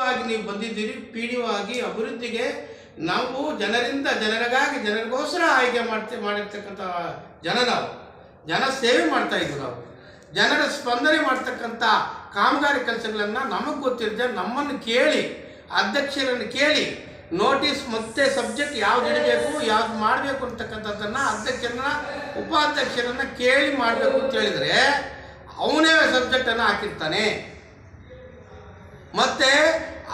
ಆಗಿ ನೀವು ಬಂದಿದ್ದೀರಿ ಪಿ ಡಿ ಆಗಿ ಅಭಿವೃದ್ಧಿಗೆ ನಾವು ಜನರಿಂದ ಜನರಿಗಾಗಿ ಜನರಿಗೋಸ್ಕರ ಆಯ್ಕೆ ಮಾಡ್ತಿ, ಮಾಡಿರ್ತಕ್ಕಂಥ ಜನ ನಾವು. ಜನ ಸೇವೆ ಮಾಡ್ತಾ ಇದ್ದೀವಿ ನಾವು. ಜನರ ಸ್ಪಂದನೆ ಮಾಡ್ತಕ್ಕಂಥ ಕಾಮಗಾರಿ ಕೆಲಸಗಳನ್ನು ನಮಗೆ ಗೊತ್ತಿರದೆ ನಮ್ಮನ್ನು ಕೇಳಿ, ಅಧ್ಯಕ್ಷರನ್ನು ಕೇಳಿ, ನೋಟಿಸ್ ಮತ್ತೆ ಸಬ್ಜೆಕ್ಟ್ ಯಾವ್ದು ಇಡಬೇಕು ಯಾವ್ದು ಮಾಡಬೇಕು ಅಂತಕ್ಕಂಥದ್ದನ್ನು ಅಧ್ಯಕ್ಷರನ್ನ, ಉಪಾಧ್ಯಕ್ಷರನ್ನ ಕೇಳಿ ಮಾಡಬೇಕು ಅಂತ ಹೇಳಿದರೆ ಅವನೇ ಸಬ್ಜೆಕ್ಟನ್ನು ಹಾಕಿರ್ತಾನೆ. ಮತ್ತೆ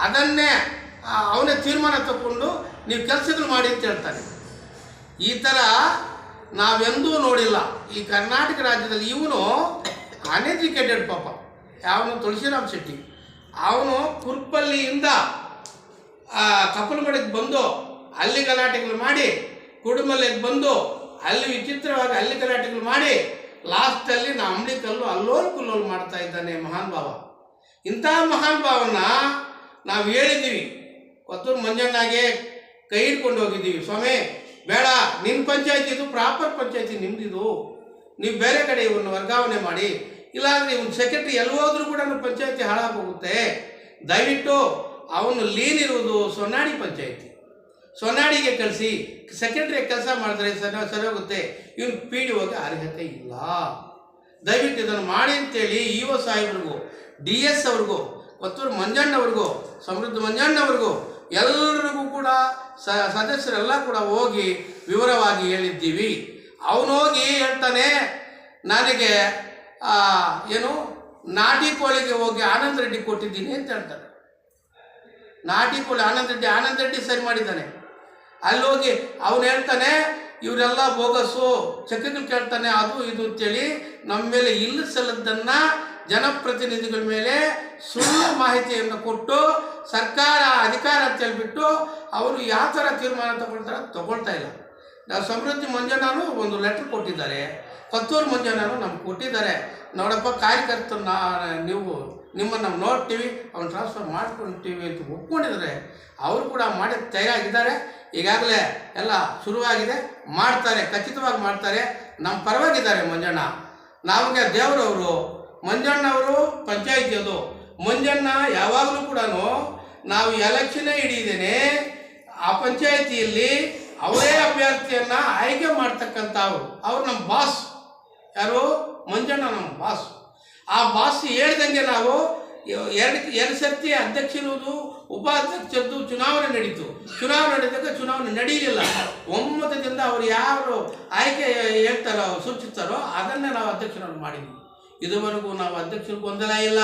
ಅದನ್ನೇ ಅವನೇ ತೀರ್ಮಾನ ತಗೊಂಡು ನೀವು ಕೆಲಸಗಳು ಮಾಡಿ ಅಂತ ಹೇಳ್ತಾನೆ ಈ ಥರ ನಾವೆಂದೂ ನೋಡಿಲ್ಲ. ಈ ಕರ್ನಾಟಕ ರಾಜ್ಯದಲ್ಲಿ ಇವನು ಅನ್ಎಜುಕೇಟೆಡ್ ಪಾಪ. ಯಾವನು ತುಳಸಿರಾಮ್ ಶೆಟ್ಟಿ. ಅವನು ಕುರ್ಪಲ್ಲಿಯಿಂದ ಕಪ್ಪಲಮಡಿಗೆ ಬಂದು ಅಲ್ಲಿ ಗಲಾಟೆಗಳು ಮಾಡಿ ಕುಡುಮಲ್ಲಿಗೆ ಬಂದು ಅಲ್ಲಿ ವಿಚಿತ್ರವಾಗಿ ಅಲ್ಲಿ ಗಲಾಟೆಗಳು ಮಾಡಿ, ಲಾಸ್ಟಲ್ಲಿ ನಾ ಅಂಬ್ಲಿಕಲ್ಲು ಅಲ್ಲೋಲ್ ಕುಲ್ಲೋಲ್ ಮಾಡ್ತಾ ಇದ್ದಾನೆ ಮಹಾನ್ ಭಾವ ಇಂಥ ಮಹಾನ್ ಭಾವನ ನಾವು ಹೇಳಿದ್ದೀವಿ. ಕೊತ್ತೂರು ಮಂಜಣ್ಣಾಗೆ ಕೈ ಹಿಡ್ಕೊಂಡು ಹೋಗಿದ್ದೀವಿ. ಸ್ವಾಮಿ, ಬೇಡ ನಿನ್ನ ಪಂಚಾಯತಿ ಇದು, ಪ್ರಾಪರ್ ಪಂಚಾಯತಿ ನಿಮ್ದಿದು. ನೀವು ಬೇರೆ ಕಡೆ ಇವನ್ನು ವರ್ಗಾವಣೆ ಮಾಡಿ. ಇಲ್ಲಾಂದರೆ ಇವನು ಸೆಕ್ರೆಟರಿ ಎಲ್ಲಿ ಹೋದ್ರೂ ಕೂಡ ಪಂಚಾಯತಿ ಹಾಳಾಗೋಗುತ್ತೆ ದಯವಿಟ್ಟು ಅವನು ಲೀನ್ ಇರುವುದು ಸೊನ್ನಾಡಿ ಪಂಚಾಯತಿ. ಸೊನ್ನಾಡಿಗೆ ಕಳಿಸಿ ಸೆಕ್ರೆಟರಿ ಕೆಲಸ ಮಾಡಿದ್ರೆ ಸರಿ ಸರಿ ಹೋಗುತ್ತೆ ಇವನು ಪಿ ಡಿ ಹೋಗಿ ಅರ್ಹತೆ ಇಲ್ಲ. ದಯವಿಟ್ಟು ಇದನ್ನು ಮಾಡಿ ಅಂತೇಳಿ ಇ ಒ ಸಾಹೇಬ್ರಿಗೂ ಡಿ ಎಸ್ ಅವ್ರಿಗೂ, ಕೊತ್ತೂರು ಮಂಜಣ್ಣವ್ರಿಗೂ ಸಮೃದ್ಧ ಮಂಜಣ್ಣವ್ರಿಗೂ ಎಲ್ಲರಿಗೂ ಕೂಡ ಸ, ಸದಸ್ಯರೆಲ್ಲ ಕೂಡ ಹೋಗಿ ವಿವರವಾಗಿ ಹೇಳಿದ್ದೀವಿ. ಅವನು ಹೋಗಿ ಹೇಳ್ತಾನೆ, ನನಗೆ ಏನು, ನಾಟಿ ಕೋಳಿಗೆ ಹೋಗಿ ಆನಂದ್ ರೆಡ್ಡಿ ಕೊಟ್ಟಿದ್ದೀನಿ ಅಂತ ಹೇಳ್ತಾನೆ. ನಾಟಿ ಕೋಳಿ ಆನಂದ್ ರೆಡ್ಡಿ ಆನಂದ್ ರೆಡ್ಡಿ ಸರಿ ಮಾಡಿದ್ದಾನೆ. ಅಲ್ಲಿ ಹೋಗಿ ಅವನು ಹೇಳ್ತಾನೆ, ಇವರೆಲ್ಲ ಬೋಗಸ್ಸು ಚಕ್ರಗಳು ಕೇಳ್ತಾನೆ, ಅದು ಇದು ಅಂತೇಳಿ ನಮ್ಮ ಮೇಲೆ ಇಲ್ಲ ಸಲ್ಲದನ್ನ ಜನಪ್ರತಿನಿಧಿಗಳ ಮೇಲೆ ಸುಳ್ಳು ಮಾಹಿತಿಯನ್ನು ಕೊಟ್ಟು ಸರ್ಕಾರ ಅಧಿಕಾರ ಅಂತ ಹೇಳ್ಬಿಟ್ಟು ಅವರು ಯಾವ ಥರ ತೀರ್ಮಾನ ತಗೊಳ್ತಾರೆ ತಗೊಳ್ತಾ ಇಲ್ಲ. ನಾವು ಸಮೃದ್ಧಿ ಮಂಜಣ್ಣನು ಒಂದು ಲೆಟ್ರ್ ಕೊಟ್ಟಿದ್ದಾರೆ. ಕತ್ತೂರು ಮಂಜಣ್ಣನು ನಮ್ಗೆ ಕೊಟ್ಟಿದ್ದಾರೆ. ನೋಡಪ್ಪ ಕಾರ್ಯಕರ್ತನ ನೀವು ನಿಮ್ಮನ್ನು ನಾವು ನೋಡ್ತೀವಿ, ಅವ್ನು ಟ್ರಾನ್ಸ್ಫರ್ ಮಾಡ್ಕೊಳ್ತೀವಿ ಅಂತ ಒಪ್ಕೊಂಡಿದ್ದಾರೆ. ಅವರು ಕೂಡ ಮಾಡಿ ತಯಾರಾಗಿದ್ದಾರೆ. ಈಗಾಗಲೇ ಎಲ್ಲ ಶುರುವಾಗಿದೆ. ಮಾಡ್ತಾರೆ, ಖಚಿತವಾಗಿ ಮಾಡ್ತಾರೆ. ನಮ್ಮ ಪರವಾಗಿದ್ದಾರೆ ಮಂಜಣ್ಣ. ನಮಗೆ ದೇವರವರು ಮಂಜಣ್ಣವರು ಪಂಚಾಯಿತಿ ಅದು. ಮಂಜಣ್ಣ ಯಾವಾಗಲೂ ಕೂಡ ನಾವು ಎಲೆಕ್ಷನ್ ಹಿಡಿದೇನೆ ಆ ಪಂಚಾಯಿತಿಯಲ್ಲಿ ಅವರೇ ಅಭ್ಯರ್ಥಿಯನ್ನ ಆಯ್ಕೆ ಮಾಡ್ತಕ್ಕಂಥ ಅವರು ಅವ್ರು ನಮ್ಮ ಬಾಸ್ ಯಾರು? ಮಂಜಣ್ಣ ನಮ್ಮ ಬಾಸ್ ಆ ಬಾಸ್ ಹೇಳ್ದಂಗೆ ನಾವು ಎರಡು ಎರಡು ಸರ್ತಿ ಅಧ್ಯಕ್ಷರುವುದು ಉಪಾಧ್ಯಕ್ಷರದ್ದು ಚುನಾವಣೆ ನಡೀತು. ಚುನಾವಣೆ ನಡೆದಾಗ ಚುನಾವಣೆ ನಡೀಲಿಲ್ಲ. ಒಮ್ಮತದಿಂದ ಅವ್ರು ಯಾರು ಆಯ್ಕೆ ಹೇಳ್ತಾರೋ, ಸೂಚಿಸ್ತಾರೋ ಅದನ್ನೇ ನಾವು ಅಧ್ಯಕ್ಷರನ್ನು ಮಾಡಿದ್ವಿ. ಇದುವರೆಗೂ ನಾವು ಅಧ್ಯಕ್ಷರು ಗೊಂದಲ ಇಲ್ಲ.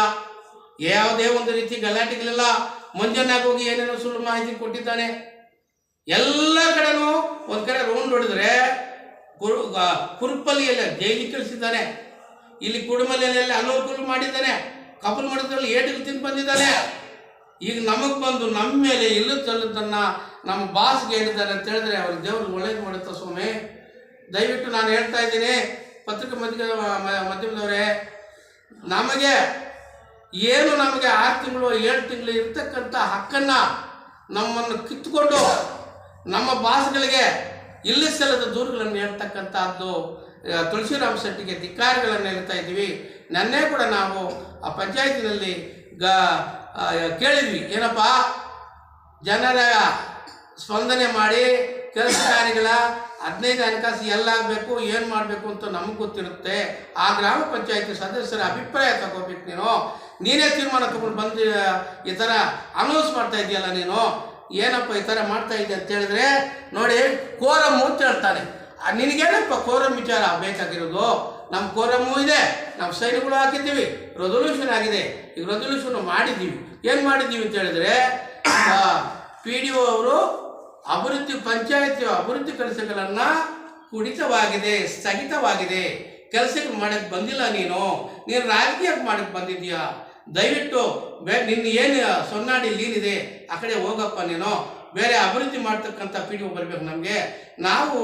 ಯಾವುದೇ ಒಂದು ರೀತಿ ಗಲಾಟೆಗಳಿಲ್ಲ. ಮುಂಜಾನೆ ಹೋಗಿ ಏನೇನೋ ಸುಳ್ಳು ಮಾಹಿತಿ ಕೊಟ್ಟಿದ್ದಾನೆ. ಎಲ್ಲ ಕಡೆನೂ ಒಂದು ಕಡೆ ರೌಂಡ್ ಹೊಡೆದ್ರೆ ಕುರು ಕುರುಪಲ್ಲಿಯಲ್ಲಿ ಜೈಲಿಗೆ ಕಳಿಸಿದ್ದಾನೆ. ಇಲ್ಲಿ ಕುಡುಮಲೆಯಲ್ಲಿ ಅನುಕೂಲ ಮಾಡಿದ್ದಾನೆ. ಕಪಲ್ ಮಾಡಿದ್ರಲ್ಲಿ ಏಟಿಗೆ ತಿಂದು ಬಂದಿದ್ದಾನೆ. ಈಗ ನಮಗೆ ಬಂದು ನಮ್ಮ ಮೇಲೆ ಇಲ್ಲದ ತನ್ನ ನಮ್ಮ ಬಾಸ್ಗೆ ಹೇಳಿದ್ದಾರೆ ಅಂತ ಹೇಳಿದ್ರೆ ಅವ್ರ ದೇವ್ರಿಗೆ ಒಳ್ಳೇದು ಮಾಡುತ್ತ ಸ್ವಾಮಿ? ದಯವಿಟ್ಟು ನಾನು ಹೇಳ್ತಾ ಇದ್ದೀನಿ. ಪತ್ರಿಕೆ ಮಧ್ಯ ಮಾಧ್ಯಮದವರೇ, ನಮಗೆ ಏನು ನಮಗೆ ಆರು ತಿಂಗಳು, ಏಳು ತಿಂಗಳು ಇರ್ತಕ್ಕಂಥ ಹಕ್ಕನ್ನು ನಮ್ಮನ್ನು ಕಿತ್ತುಕೊಂಡು ನಮ್ಮ ಭಾಷೆಗಳಿಗೆ ಇಲ್ಲಿ ಸಲ್ಲದ ದೂರುಗಳನ್ನು ಹೇಳ್ತಕ್ಕಂಥದ್ದು ತುಳಸಿರಾಮ್ ಶೆಟ್ಟಿಗೆ ಧಿಕ್ಕಾರಿಗಳನ್ನು ಹೇಳ್ತಾ ಇದ್ದೀವಿ. ನನ್ನೇ ಕೂಡ ನಾವು ಆ ಪಂಚಾಯತಿನಲ್ಲಿ ಗ ಕೇಳಿದ್ವಿ. ಏನಪ್ಪ? ಜನರ ಸ್ಪಂದನೆ ಮಾಡಿ ಕೆಲಸ ಕಾರ್ಯಗಳ ಹದಿನೈದು ಹಣಕಾಸು ಎಲ್ಲಾಗಬೇಕು, ಏನು ಮಾಡಬೇಕು ಅಂತ ನಮಗೆ ಗೊತ್ತಿರುತ್ತೆ. ಆ ಗ್ರಾಮ ಪಂಚಾಯತಿ ಸದಸ್ಯರ ಅಭಿಪ್ರಾಯ ತಗೋಬೇಕು ನೀನು. ನೀನೇ ತೀರ್ಮಾನ ತಗೊಂಡು ಬಂದು ಈ ಥರ ಅನೌನ್ಸ್ ಮಾಡ್ತಾ ಇದೆಯಲ್ಲ ನೀನು. ಏನಪ್ಪ ಈ ಥರ ಮಾಡ್ತಾ ಇದ್ದೆ ಅಂತ ಹೇಳಿದ್ರೆ, ನೋಡಿ ಕೋರಮ್ ಅಂತ ಹೇಳ್ತಾನೆ. ನಿನಗೇನಪ್ಪ ಕೋರಮ್ ವಿಚಾರ ಬೇಕಾಗಿರೋದು? ನಮ್ಮ ಕೋರಮ್ಮು ಇದೆ ನಮ್ಮ ಸೈನ್ಗಳು ಹಾಕಿದ್ದೀವಿ ರೆಸೊಲ್ಯೂಷನ್ ಆಗಿದೆ. ಈಗ ರೆಸೊಲ್ಯೂಷನ್ ಮಾಡಿದ್ದೀವಿ. ಏನು ಮಾಡಿದ್ದೀವಿ ಅಂತ ಹೇಳಿದ್ರೆ ಪಿ ಡಿ ಒ ಅವರು ಅಭಿವೃದ್ಧಿ ಪಂಚಾಯಿತಿ ಅಭಿವೃದ್ಧಿ ಕೆಲಸಗಳನ್ನ ಕುಡಿತವಾಗಿದೆ, ಸ್ಥಗಿತವಾಗಿದೆ. ಕೆಲಸಕ್ಕೆ ಮಾಡಕ್ಕೆ ಬಂದಿಲ್ಲ ನೀನು. ನೀನು ರಾಜಕೀಯಕ್ಕೆ ಮಾಡಕ್ಕೆ ಬಂದಿದ್ಯಾ ದಯವಿಟ್ಟು ನಿನ್ನ ಏನು ಸೊನ್ನಾಡಿ ಲೀನಿದೆ ಆ ಕಡೆ ಹೋಗಪ್ಪ ನೀನು. ಬೇರೆ ಅಭಿವೃದ್ಧಿ ಮಾಡ್ತಕ್ಕಂಥ ಪಿ ಡಿ ಓ ಬರಬೇಕು ನಮಗೆ. ನಾವು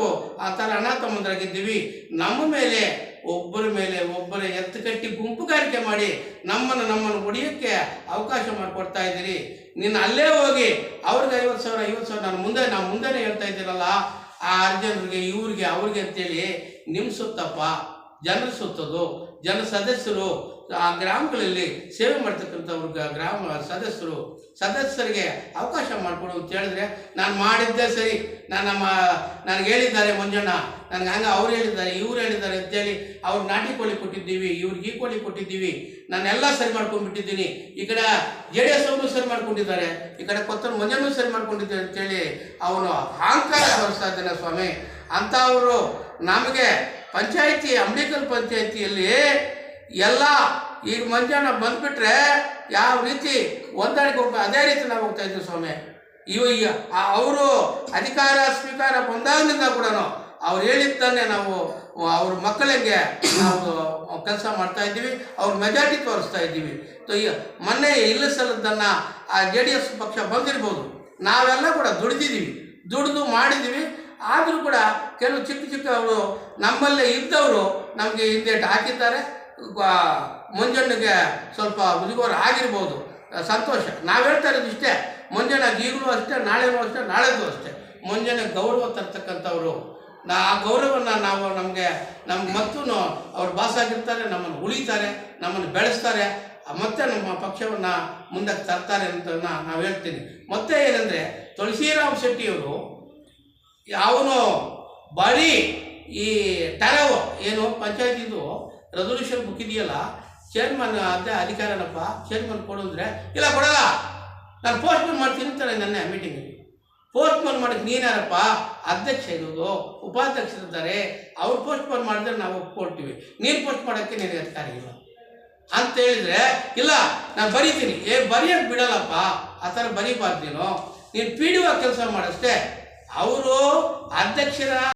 ಆ ಥರ ಅನಾಥಮಂದರಾಗಿದ್ದೀವಿ ನಮ್ಮ ಮೇಲೆ ಒಬ್ಬರ ಮೇಲೆ ಒಬ್ಬರ ಎತ್ತು ಕಟ್ಟಿ ಗುಂಪುಗಾರಿಕೆ ಮಾಡಿ ನಮ್ಮನ್ನು ನಮ್ಮನ್ನು ಹೊಡಿಯೋಕ್ಕೆ ಅವಕಾಶ ಮಾಡಿಕೊಡ್ತಾ ಇದ್ದೀರಿ. ನೀನು ಅಲ್ಲೇ ಹೋಗಿ ಅವ್ರಿಗೆ ಐವತ್ತು ಸಾವಿರ ಐವತ್ತು ಸಾವಿರ ನಾನು ಮುಂದೆ ನಾನು ಮುಂದೆನೇ ಹೇಳ್ತಾ ಇದ್ದೀರಲ್ಲ ಆ ಅರ್ಜನರಿಗೆ, ಇವ್ರಿಗೆ, ಅವ್ರಿಗೆ ಅಂತೇಳಿ ನಿಮ್ಮ ಸುತ್ತಪ್ಪ, ಜನರ ಸುತ್ತದು. ಜನ ಸದಸ್ಯರು ಆ ಗ್ರಾಮಗಳಲ್ಲಿ ಸೇವೆ ಮಾಡ್ತಕ್ಕಂಥವ್ರು ಗ್ರಾಮ ಸದಸ್ಯರು ಸದಸ್ಯರಿಗೆ ಅವಕಾಶ ಮಾಡಿಕೊಡು ಅಂತ ಹೇಳಿದ್ರೆ, ನಾನು ಮಾಡಿದ್ದೆ ಸರಿ. ನಾನು ನಮ್ಮ ನನಗೆ ಹೇಳಿದ್ದಾರೆ ಮಂಜಣ್ಣ. ನನಗೆ ಹಂಗೆ ಅವ್ರು ಹೇಳಿದ್ದಾರೆ, ಇವ್ರು ಹೇಳಿದ್ದಾರೆ ಅಂತೇಳಿ ಅವ್ರು ನಾಟಿ ಕೋಳಿ ಕೊಟ್ಟಿದ್ದೀವಿ, ಇವ್ರಿಗೆ ಈ ಕೋಳಿ ಕೊಟ್ಟಿದ್ದೀವಿ. ನಾನೆಲ್ಲ ಸರಿ ಮಾಡ್ಕೊಂಡ್ಬಿಟ್ಟಿದ್ದೀನಿ. ಈ ಕಡೆ ಜೆ ಡಿ ಎಸ್ ಅವರು ಸರಿ ಮಾಡ್ಕೊಂಡಿದ್ದಾರೆ. ಈ ಕಡೆ ಕೊತ್ತೂರು ಮಂಜಣ್ಣು ಸರಿ ಮಾಡ್ಕೊಂಡಿದ್ದಾರೆ ಅಂತೇಳಿ ಅವನು ಅಹಂಕಾರ ಹೊರಿಸ್ತಾ ಇದ್ದಾನೆ ಸ್ವಾಮಿ. ಅಂಥವರು ನಮಗೆ ಪಂಚಾಯಿತಿ ಅಂಬೇಕಲ್ ಪಂಚಾಯಿತಿಯಲ್ಲಿ ಎಲ್ಲ ಈಗ ಮಂಜಾನ ಬಂದುಬಿಟ್ರೆ ಯಾವ ರೀತಿ ಹೊಂದಾಣಿಕೆ ಹೋಗ್ಬೇಕು ಅದೇ ರೀತಿ ನಾವು ಹೋಗ್ತಾ ಇದ್ದೀವಿ ಸ್ವಾಮಿ. ಇವು ಅವರು ಅಧಿಕಾರ ಸ್ವೀಕಾರ ಬಂದಾಗಿನಿಂದ ಕೂಡ ಅವ್ರು ಹೇಳಿದ್ದನ್ನೇ ನಾವು, ಅವ್ರ ಮಕ್ಕಳಿಗೆ ನಾವು ಕೆಲಸ ಮಾಡ್ತಾ ಇದ್ದೀವಿ, ಅವ್ರ ಮೆಜಾರಿಟಿ ತೋರಿಸ್ತಾ ಇದ್ದೀವಿ. ಮೊನ್ನೆ ಇಲ್ಲ ಸಲದ್ದನ್ನು ಆ ಜೆ ಡಿ ಎಸ್ ಪಕ್ಷ ಬಂದಿರ್ಬೋದು. ನಾವೆಲ್ಲ ಕೂಡ ದುಡಿದಿದ್ದೀವಿ. ದುಡಿದು ಮಾಡಿದ್ದೀವಿ. ಆದರೂ ಕೂಡ ಕೆಲವು ಚಿಕ್ಕ ಚಿಕ್ಕ ಅವರು ನಮ್ಮಲ್ಲೇ ಇದ್ದವರು ನಮಗೆ ಹಿಂದೆ ಹಾಕಿದ್ದಾರೆ. ಮುಂಜಾನೆಗೆ ಸ್ವಲ್ಪ ಮುಜುಗರ ಆಗಿರ್ಬೋದು. ಸಂತೋಷ. ನಾವು ಹೇಳ್ತಾ ಇರೋದು ಇಷ್ಟೇ. ಮುಂಜಾನೆ ಈಗಲೂ ಅಷ್ಟೇ, ನಾಳೆನೂ ಅಷ್ಟೇ, ನಾಳೆಗೂ ಅಷ್ಟೇ. ಮುಂಜಾನೆ ಗೌರವ ತರ್ತಕ್ಕಂಥವ್ರು. ನಾ, ಆ ಗೌರವವನ್ನು ನಾವು ನಮಗೆ ನಮ್ಗೆ ಮತ್ತೂ ಅವ್ರು ಬಾಸ್ ಆಗಿರ್ತಾರೆ, ನಮ್ಮನ್ನು ಉಳಿತಾರೆ, ನಮ್ಮನ್ನು ಬೆಳೆಸ್ತಾರೆ. ಮತ್ತೆ ನಮ್ಮ ಪಕ್ಷವನ್ನು ಮುಂದಕ್ಕೆ ತರ್ತಾರೆ ಅಂತ ನಾವು ಹೇಳ್ತೀನಿ. ಮತ್ತೆ ಏನಂದರೆ, ತುಳಸಿರಾಮ್ ಶೆಟ್ಟಿಯವರು ಅವನು ಬಾಡಿ ಈ ತರವು, ಏನು ಪಂಚಾಯತಿದು ರೆಸೊಲ್ಯೂಷನ್ ಬುಕ್ ಇದೆಯಲ್ಲ ಚೇರ್ಮನ್ ಅದೇ ಅಧಿಕಾರನಪ್ಪ ಚೇರ್ಮನ್ ಕೊಡು ಇಲ್ಲ ಕೊಡಲ್ಲ, ನಾನು ಪೋಸ್ಟ್ಪೋನ್ ಮಾಡ್ತೀನಿ ಅಂತಾರೆ ನನ್ನ ಮೀಟಿಂಗಲ್ಲಿ ಪೋಸ್ಟ್ಪೋನ್ ಮಾಡಕ್ಕೆ ನೀನಾರಪ್ಪ ಅಧ್ಯಕ್ಷ ಇರೋದು ಉಪಾಧ್ಯಕ್ಷರಿದ್ದಾರೆ ಅವ್ರು ಪೋಸ್ಟ್ಪೋನ್ ಮಾಡಿದ್ರೆ ನಾವು ಒಪ್ಕೊಳ್ತೀವಿ ನೀನು ಪೋಸ್ಟ್ ಮಾಡೋಕ್ಕೆ ನಿನಗೆ ಅಧಿಕಾರ ಇಲ್ಲ. ಅಂತ ಹೇಳಿದ್ರೆ, ಇಲ್ಲ, ನಾನು ಬರೀತೀನಿ. ಏ ಬರೆಯೋಕ್ಕೆ ಬಿಡಲ್ಲಪ್ಪ, ಆ ಥರ ಬರೀಬಾರ್ದು ನೀನು. ಪಿ ಡಿ ಕೆಲಸ ಮಾಡಷ್ಟೇ ಅವರು ಅಧ್ಯಕ್ಷರ